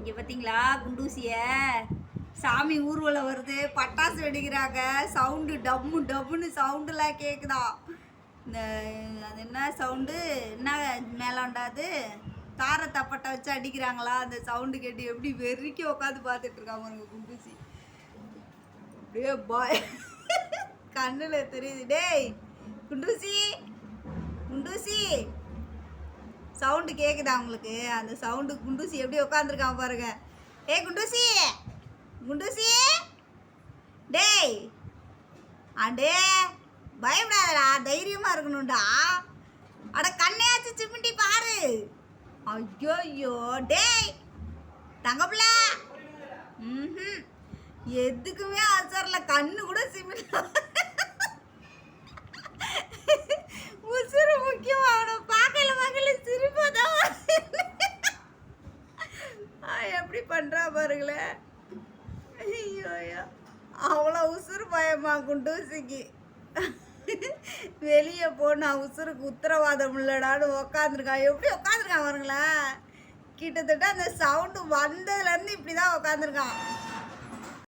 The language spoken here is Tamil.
இங்கே பார்த்தீங்களா குண்டூசிய? சாமி ஊர்வலம் வருது பட்டாசு வெடிக்கிறாங்க சவுண்டு டம்மு டம்முன்னு சவுண்டுலாம் கேட்குதா இந்த அது என்ன சவுண்டு? என்ன மேலாண்டாது காரை தப்பட்டை வச்சு அடிக்கிறாங்களா? அந்த சவுண்டு கேட்டு எப்படி வெறிக்கி உட்காந்து பார்த்துட்டு இருக்காங்க குண்டூசி. அப்படியே பாய். கண்ணில் தெரியுது. டேய் குண்டூசி குண்டூசி. சவுண்டு கேட்குதா உங்களுக்கு? அந்த சவுண்டு குண்டூசி எப்படி உட்காந்துருக்கான் பாருங்க. ஏய் குண்டூசி? குண்டூசி? டேய். அடே பயப்படாதடா தைரியமாக இருக்கணும்டா. அட கண்ணையாச்சு சிமிண்டி பாரு. ஐயோ ஐயோ டேய். தங்கப்பிள்ள. ம் எதுக்குமே அசரில் கண்ணு கூட சிமிட்ட பண்ணுறா பாருங்களேன் ஐயோ அவ்வளோ உசுறு பயமா குண்டூசிக்கு. வெளியே போனா உசுருக்கு உத்தரவாதம் இல்லடான்னு உக்காந்துருக்கான். எப்படி உக்காந்துருக்கான் பாருங்களேன். கிட்டத்தட்ட அந்த சவுண்டு வந்ததுலேருந்து இப்படி தான் உக்காந்துருக்கான்.